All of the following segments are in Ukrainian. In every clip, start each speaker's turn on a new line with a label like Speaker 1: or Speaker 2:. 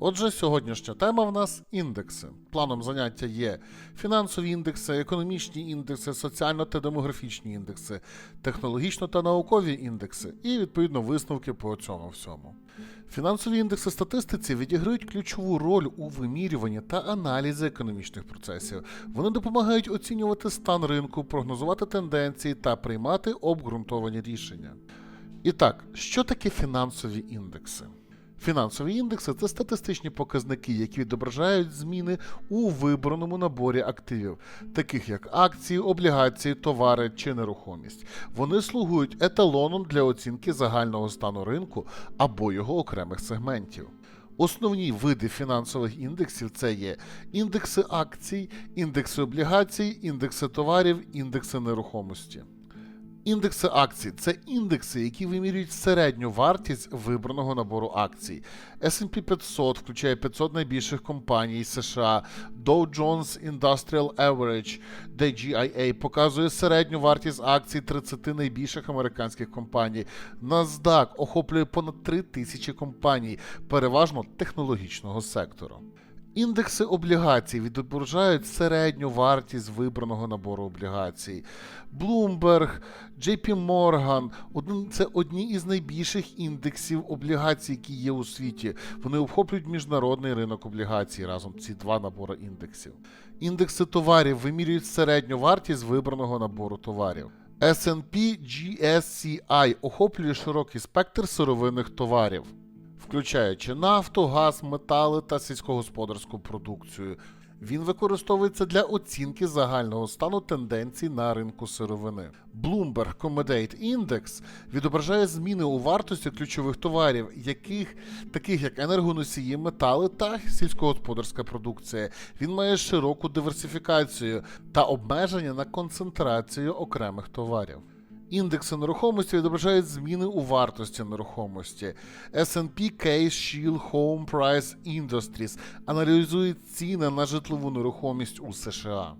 Speaker 1: Отже, сьогоднішня тема в нас індекси. Планом заняття є фінансові індекси, економічні індекси, соціально та демографічні індекси, технологічно та наукові індекси і відповідно висновки по цьому всьому. Фінансові індекси статистиці відіграють ключову роль у вимірюванні та аналізі економічних процесів. Вони допомагають оцінювати стан ринку, прогнозувати тенденції та приймати обґрунтовані рішення. І так, що таке фінансові індекси? Фінансові індекси це статистичні показники, які відображають зміни у вибраному наборі активів, таких як акції, облігації, товари чи нерухомість. Вони слугують еталоном для оцінки загального стану ринку або його окремих сегментів. Основні види фінансових індексів це є індекси акцій, індекси облігацій, індекси товарів, індекси нерухомості. Індекси акцій це індекси, які вимірюють середню вартість вибраного набору акцій. S&P 500 включає 500 найбільших компаній США, Dow Jones Industrial Average, DJIA показує середню вартість акцій 30 найбільших американських компаній. NASDAQ охоплює понад 3 тисячі компаній, переважно технологічного сектору. Індекси облігацій відображають середню вартість вибраного набору облігацій. Bloomberg, JP Morgan це одні із найбільших індексів облігацій, які є у світі. Вони охоплюють міжнародний ринок облігацій разом ці два набори індексів. Індекси товарів вимірюють середню вартість вибраного набору товарів. S&P GSCI охоплює широкий спектр сировинних товарів включаючи нафту, газ, метали та сільськогосподарську продукцію. Він використовується для оцінки загального стану тенденцій на ринку сировини. Bloomberg Commodate Index відображає зміни у вартості ключових товарів, яких, таких як енергоносії, метали та сільськогосподарська продукція. Він має широку диверсифікацію та обмеження на концентрацію окремих товарів. Індекси нерухомості відображають зміни у вартості нерухомості. S&P Case Shield Home Price Industries аналізує ціни на житлову нерухомість у США.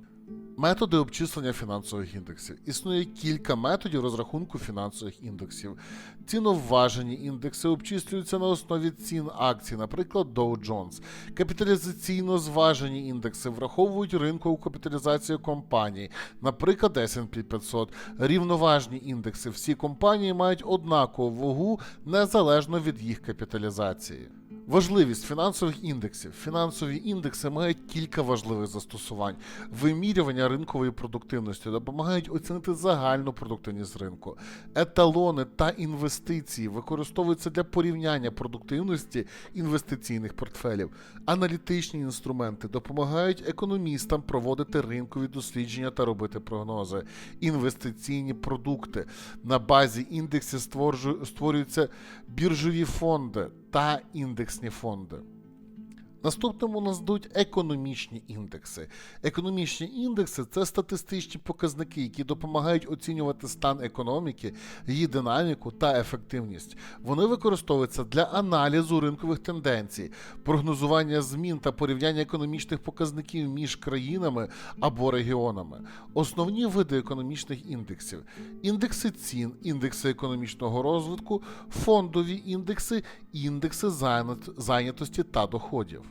Speaker 1: Методи обчислення фінансових індексів. Існує кілька методів розрахунку фінансових індексів. Ціновважені індекси обчислюються на основі цін акцій, наприклад, Dow Jones. Капіталізаційно зважені індекси враховують ринкову капіталізацію компаній, наприклад, S&P 500. Рівноважні індекси. Всі компанії мають однакову вагу незалежно від їх капіталізації. Важливість фінансових індексів. Фінансові індекси мають кілька важливих застосувань. Вимірювання ринкової продуктивності допомагають оцінити загальну продуктивність ринку. Еталони та інвестиції використовуються для порівняння продуктивності інвестиційних портфелів. Аналітичні інструменти допомагають економістам проводити ринкові дослідження та робити прогнози. Інвестиційні продукти на базі індексів створюються біржові фонди та індексні фонди. Наступним у нас йдуть економічні індекси. Економічні індекси це статистичні показники, які допомагають оцінювати стан економіки, її динаміку та ефективність. Вони використовуються для аналізу ринкових тенденцій, прогнозування змін та порівняння економічних показників між країнами або регіонами. Основні види економічних індексів: індекси цін, індекси економічного розвитку, фондові індекси, індекси зайнятості та доходів.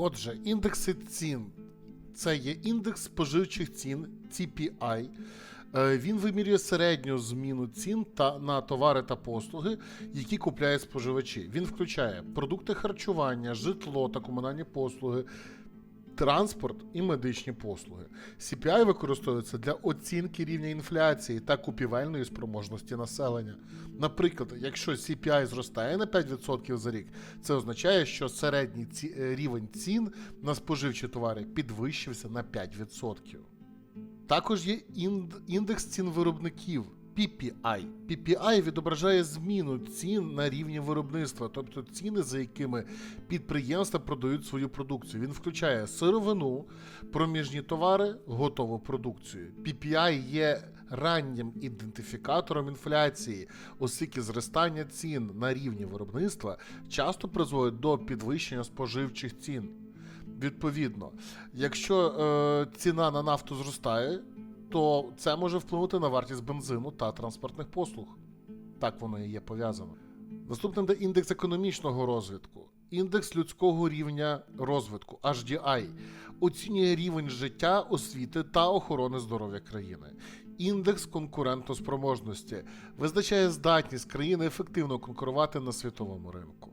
Speaker 1: Отже, індекси цін це є індекс споживчих цін CPI. Е, Він вимірює середню зміну цін та на товари та послуги, які купляють споживачі. Він включає продукти харчування, житло та комунальні послуги, транспорт і медичні послуги. CPI використовується для оцінки рівня інфляції та купівельної спроможності населення. Наприклад, якщо CPI зростає на 5% за рік, це означає, що середній ці- е, рівень цін на споживчі товари підвищився на 5%. Також є ін- індекс цін виробників. PPI. PPI відображає зміну цін на рівні виробництва, тобто ціни, за якими підприємства продають свою продукцію. Він включає сировину, проміжні товари, готову продукцію. PPI є раннім ідентифікатором інфляції, оскільки зростання цін на рівні виробництва часто призводить до підвищення споживчих цін. Відповідно, якщо е, ціна на нафту зростає, то це може вплинути на вартість бензину та транспортних послуг. Так воно і є пов'язано. Наступним де індекс економічного розвитку. індекс людського рівня розвитку HDI, оцінює рівень життя, освіти та охорони здоров'я країни. Індекс конкурентоспроможності визначає здатність країни ефективно конкурувати на світовому ринку.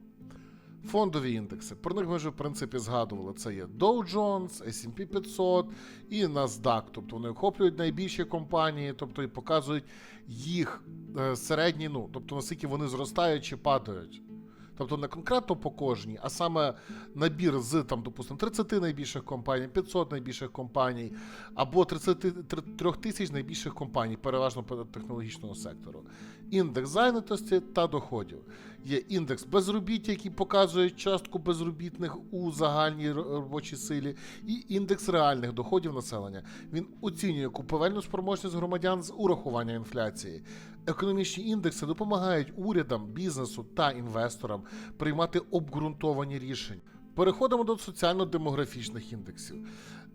Speaker 1: Фондові індекси. Про них ми вже в принципі згадували. Це є Dow Jones, S&P 500 і NASDAQ. Тобто вони охоплюють найбільші компанії, тобто і показують їх е, середні, ну тобто наскільки вони зростають чи падають. Тобто не конкретно по кожній, а саме набір з там, допустимо, 30 найбільших компаній, 500 найбільших компаній, або 33 тисяч найбільших компаній, переважно технологічного сектору. Індекс зайнятості та доходів. Є індекс безробіття, який показує частку безробітних у загальній робочій силі, і індекс реальних доходів населення. Він оцінює купівельну спроможність громадян з урахування інфляції. Економічні індекси допомагають урядам, бізнесу та інвесторам приймати обґрунтовані рішення. Переходимо до соціально-демографічних індексів.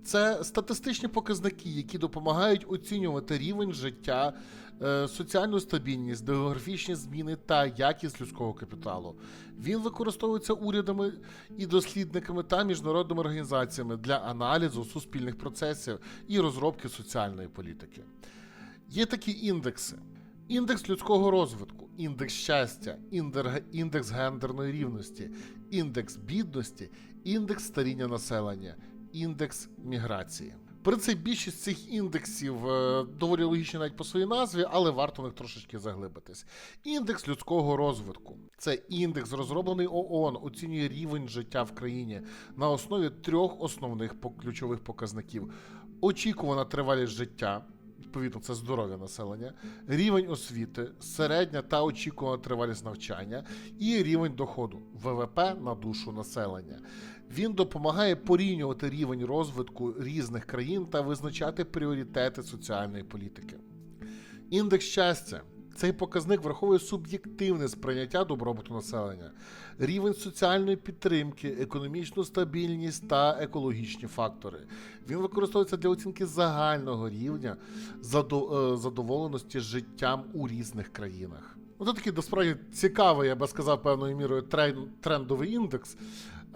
Speaker 1: Це статистичні показники, які допомагають оцінювати рівень життя, е, соціальну стабільність, демографічні зміни та якість людського капіталу. Він використовується урядами і дослідниками та міжнародними організаціями для аналізу суспільних процесів і розробки соціальної політики. Є такі індекси: індекс людського розвитку, індекс щастя, індекс гендерної рівності, індекс бідності, індекс старіння населення, індекс міграції. В принципі, більшість цих індексів е, доволі логічні навіть по своїй назві, але варто в них трошечки заглибитись. Індекс людського розвитку це індекс, розроблений ООН, оцінює рівень життя в країні на основі трьох основних ключових показників: очікувана тривалість життя. Відповідно, це здоров'я населення, рівень освіти, середня та очікувана тривалість навчання і рівень доходу ВВП на душу населення. Він допомагає порівнювати рівень розвитку різних країн та визначати пріоритети соціальної політики. Індекс щастя. Цей показник враховує суб'єктивне сприйняття добробуту населення, рівень соціальної підтримки, економічну стабільність та екологічні фактори. Він використовується для оцінки загального рівня е, задоволеності життям у різних країнах. Ну, Це такий насправді цікавий, я би сказав, певною мірою трендовий індекс.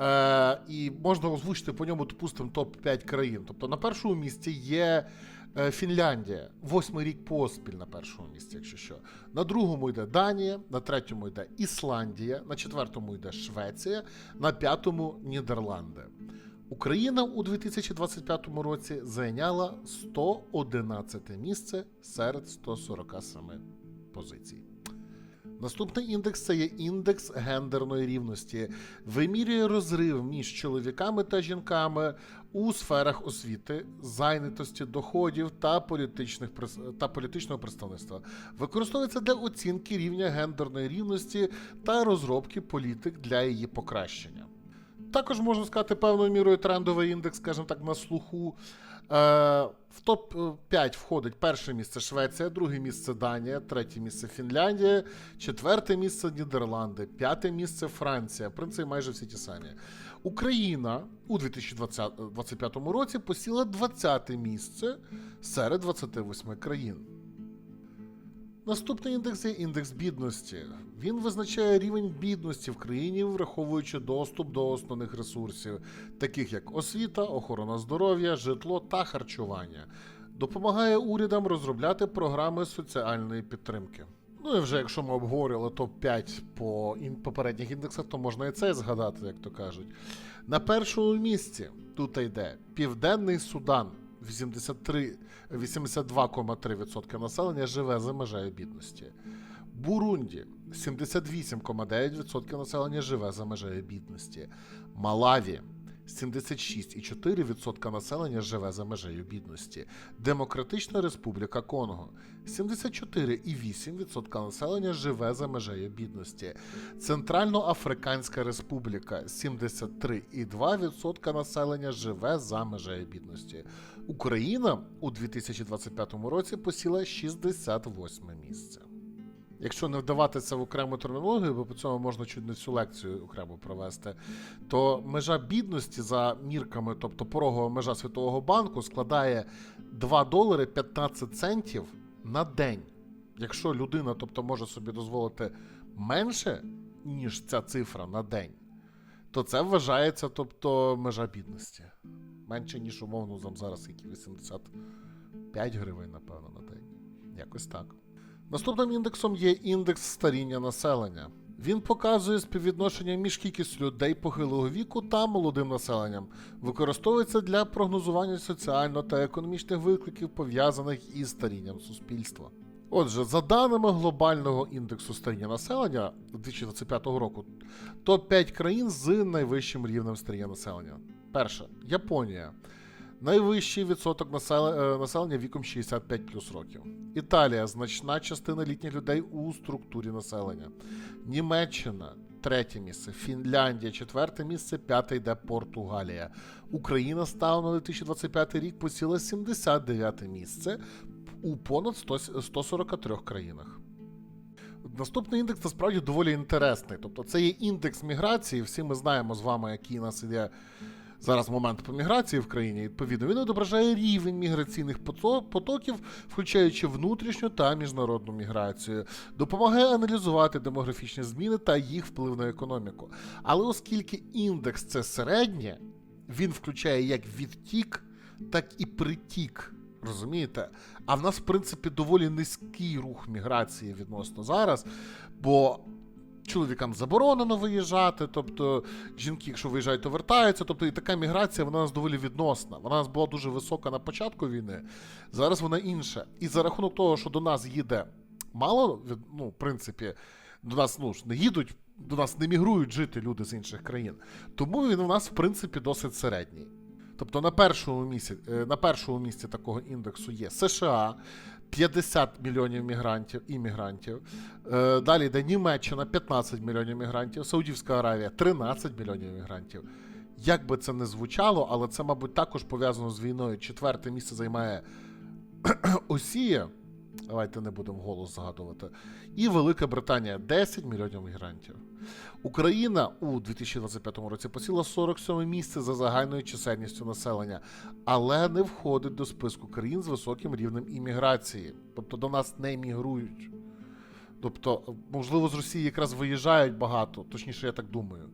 Speaker 1: Е, і можна озвучити по ньому, допустимо, топ-5 країн. Тобто на першому місці є Фінляндія, восьмий рік поспіль на першому місці, якщо що. На другому йде Данія, на третьому йде Ісландія, на четвертому йде Швеція, на п'ятому Нідерланди. Україна у 2025 році зайняла 111 місце серед 147 позицій. Наступний індекс це є індекс гендерної рівності. Вимірює розрив між чоловіками та жінками у сферах освіти, зайнятості, доходів та, політичних, та політичного представництва. Використовується для оцінки рівня гендерної рівності та розробки політик для її покращення. Також можна сказати певною мірою трендовий індекс, скажімо так, на слуху. В топ-5 входить перше місце Швеція, друге місце Данія, третє місце Фінляндія, четверте місце Нідерланди, п'яте місце Франція. Принципі, майже всі ті самі. Україна у 2025 році посіла 20 місце серед 28 країн. Наступний індекс є індекс бідності. Він визначає рівень бідності в країні, враховуючи доступ до основних ресурсів, таких як освіта, охорона здоров'я, житло та харчування. Допомагає урядам розробляти програми соціальної підтримки. Ну і вже якщо ми обговорювали топ-5 по попередніх індексах, то можна і це згадати, як то кажуть. На першому місці тут йде Південний Судан. 83, 82,3% населення живе за межею бідності. Бурунді 78,9% населення живе за межею бідності. Малаві 76,4% населення живе за межею бідності. Демократична Республіка Конго 74,8% населення живе за межею бідності. Центральноафриканська Республіка 73,2% населення живе за межею бідності. Україна у 2025 році посіла 68 місце. Якщо не вдаватися в окрему термінологію, бо по цьому можна чуть не всю лекцію окремо провести, то межа бідності за мірками, тобто порогова межа Світового банку, складає 2 долари 15 центів на день. Якщо людина тобто, може собі дозволити менше, ніж ця цифра на день, то це вважається, тобто, межа бідності. Менше, ніж умовно там зараз які 85 гривень, напевно, на день. Якось так. Наступним індексом є індекс старіння населення. Він показує співвідношення між кількістю людей похилого віку та молодим населенням. Використовується для прогнозування соціально та економічних викликів, пов'язаних із старінням суспільства. Отже, за даними глобального індексу старіння населення 2025 року, топ-5 країн з найвищим рівнем старіння населення. Перше Японія. Найвищий відсоток е, населення віком 65 плюс років. Італія значна частина літніх людей у структурі населення. Німеччина третє місце, Фінляндія четверте місце, п'яте йде Португалія. Україна станом на 2025 рік посіла 79 місце у понад 100, 143 країнах. Наступний індекс насправді доволі інтересний. Тобто, це є індекс міграції. Всі ми знаємо з вами, який у нас іде зараз момент по міграції в країні. Відповідно, він відображає рівень міграційних потоків, включаючи внутрішню та міжнародну міграцію, допомагає аналізувати демографічні зміни та їх вплив на економіку. Але оскільки індекс це середнє, він включає як відтік, так і притік. Розумієте? А в нас, в принципі, доволі низький рух міграції відносно зараз, бо чоловікам заборонено виїжджати, тобто жінки, якщо виїжджають, то вертаються. Тобто і така міграція вона у нас доволі відносна. Вона у нас була дуже висока на початку війни, зараз вона інша. І за рахунок того, що до нас їде мало, ну, в принципі, до нас ну, не їдуть, до нас не мігрують жити люди з інших країн. Тому він у нас, в принципі, досить середній. Тобто на першому місці, е, на першому місці такого індексу є США 50 мільйонів мігрантів іммігрантів. Е, Далі йде Німеччина 15 мільйонів мігрантів, Саудівська Аравія 13 мільйонів мігрантів. Як би це не звучало, але це, мабуть, також пов'язано з війною. Четверте місце займає Осія. Давайте не будемо голос згадувати. І Велика Британія 10 мільйонів мігрантів. Україна у 2025 році посіла 47 місце за загальною чисельністю населення, але не входить до списку країн з високим рівнем імміграції. Тобто до нас не мігрують. Тобто, можливо, з Росії якраз виїжджають багато, точніше, я так думаю.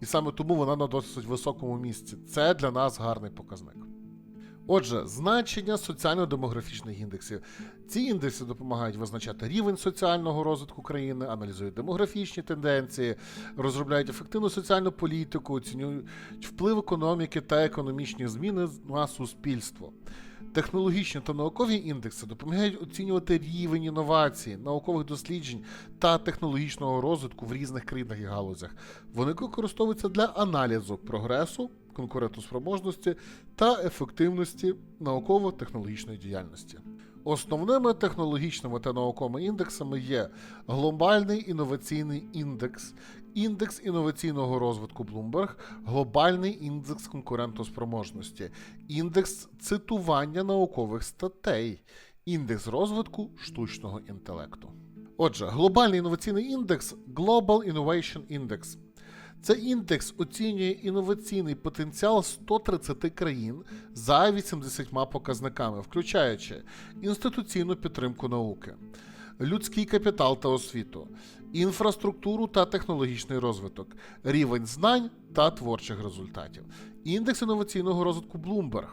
Speaker 1: І саме тому вона на досить високому місці. Це для нас гарний показник. Отже, значення соціально-демографічних індексів. Ці індекси допомагають визначати рівень соціального розвитку країни, аналізують демографічні тенденції, розробляють ефективну соціальну політику, оцінюють вплив економіки та економічні зміни на суспільство. Технологічні та наукові індекси допомагають оцінювати рівень інновацій, наукових досліджень та технологічного розвитку в різних країнах і галузях. Вони використовуються для аналізу прогресу, конкурентоспроможності та ефективності науково-технологічної діяльності. Основними технологічними та науковими індексами є глобальний інноваційний індекс, індекс інноваційного розвитку Bloomberg, глобальний індекс конкурентоспроможності, індекс цитування наукових статей, індекс розвитку штучного інтелекту. Отже, глобальний інноваційний індекс Global Innovation Index. Цей індекс оцінює інноваційний потенціал 130 країн за 80 показниками, включаючи інституційну підтримку науки, людський капітал та освіту, інфраструктуру та технологічний розвиток, рівень знань та творчих результатів. Індекс інноваційного розвитку Bloomberg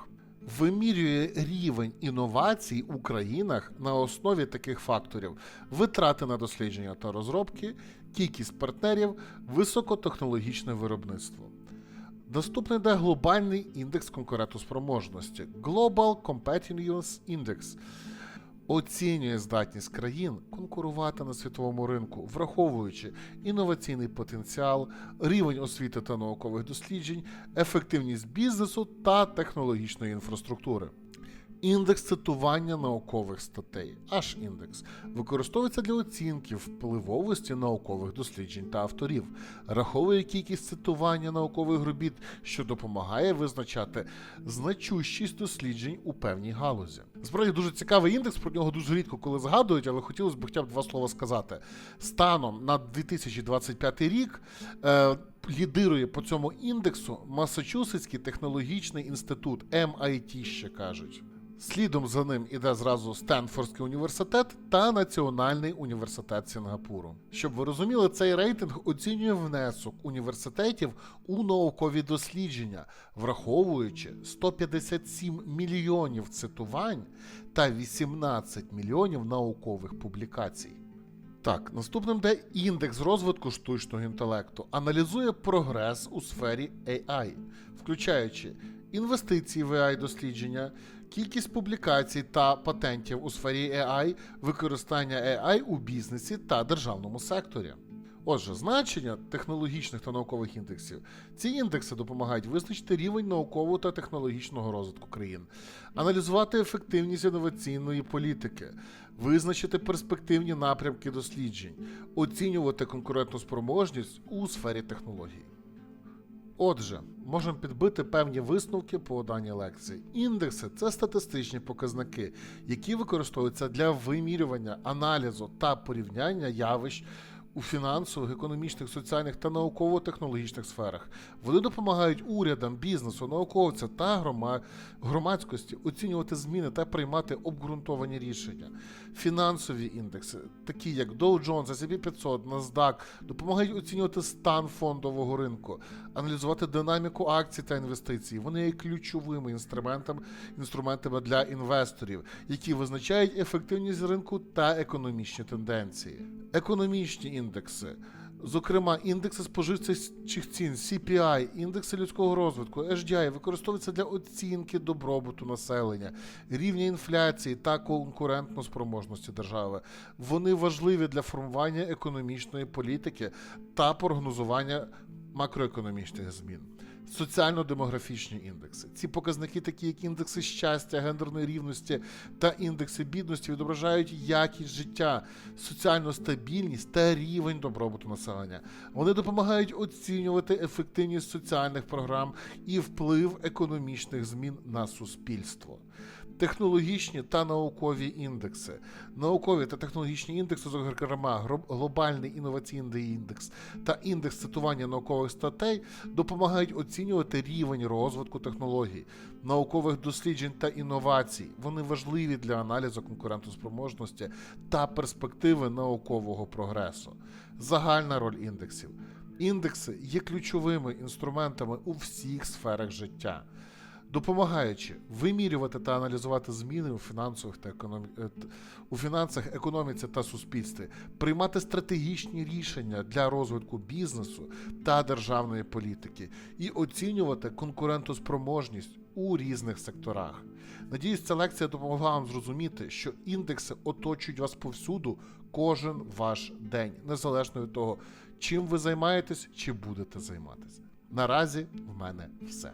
Speaker 1: вимірює рівень інновацій у країнах на основі таких факторів: витрати на дослідження та розробки, кількість партнерів, високотехнологічне виробництво. Доступний де глобальний індекс конкурентоспроможності Global Competitiveness Index. Оцінює здатність країн конкурувати на світовому ринку, враховуючи інноваційний потенціал, рівень освіти та наукових досліджень, ефективність бізнесу та технологічної інфраструктури. Індекс цитування наукових статей, аж індекс, використовується для оцінки впливовості наукових досліджень та авторів, раховує кількість цитування наукових робіт, що допомагає визначати значущість досліджень у певній галузі. Справді дуже цікавий індекс, про нього дуже рідко коли згадують, але хотілося б хоча б два слова сказати. Станом на 2025 рік е, лідирує по цьому індексу Масачусетський технологічний інститут, MIT ще кажуть. Слідом за ним іде зразу Стенфордський університет та Національний університет Сінгапуру. Щоб ви розуміли, цей рейтинг оцінює внесок університетів у наукові дослідження, враховуючи 157 мільйонів цитувань та 18 мільйонів наукових публікацій. Так, наступним де індекс розвитку штучного інтелекту аналізує прогрес у сфері AI, включаючи інвестиції в AI дослідження, кількість публікацій та патентів у сфері AI, використання AI у бізнесі та державному секторі. Отже, значення технологічних та наукових індексів. Ці індекси допомагають визначити рівень наукового та технологічного розвитку країн, аналізувати ефективність інноваційної політики, визначити перспективні напрямки досліджень, оцінювати конкурентну спроможність у сфері технологій. Отже, можемо підбити певні висновки по даній лекції. Індекси це статистичні показники, які використовуються для вимірювання, аналізу та порівняння явищ у фінансових, економічних, соціальних та науково-технологічних сферах. Вони допомагають урядам, бізнесу, науковцям та грома- громадськості оцінювати зміни та приймати обґрунтовані рішення. Фінансові індекси, такі як Dow Jones, S&P 500, NASDAQ, допомагають оцінювати стан фондового ринку, аналізувати динаміку акцій та інвестицій. Вони є ключовими інструментами, інструментами для інвесторів, які визначають ефективність ринку та економічні тенденції. Економічні індекси. Зокрема, індекси споживчих цін, CPI, індекси людського розвитку, HDI використовуються для оцінки добробуту населення, рівня інфляції та конкурентноспроможності держави. Вони важливі для формування економічної політики та прогнозування макроекономічних змін. Соціально-демографічні індекси. Ці показники, такі як індекси щастя, гендерної рівності та індекси бідності, відображають якість життя, соціальну стабільність та рівень добробуту населення. Вони допомагають оцінювати ефективність соціальних програм і вплив економічних змін на суспільство. Технологічні та наукові індекси. Наукові та технологічні індекси, зокрема, глобальний інноваційний індекс та індекс цитування наукових статей допомагають оцінювати рівень розвитку технологій, наукових досліджень та інновацій. Вони важливі для аналізу конкурентоспроможності та перспективи наукового прогресу. Загальна роль індексів. Індекси є ключовими інструментами у всіх сферах життя допомагаючи вимірювати та аналізувати зміни у фінансових та економі... е, у фінансах, економіці та суспільстві, приймати стратегічні рішення для розвитку бізнесу та державної політики і оцінювати конкурентоспроможність у різних секторах. Надіюсь, ця лекція допомогла вам зрозуміти, що індекси оточують вас повсюду кожен ваш день, незалежно від того, чим ви займаєтесь чи будете займатися. Наразі в мене все.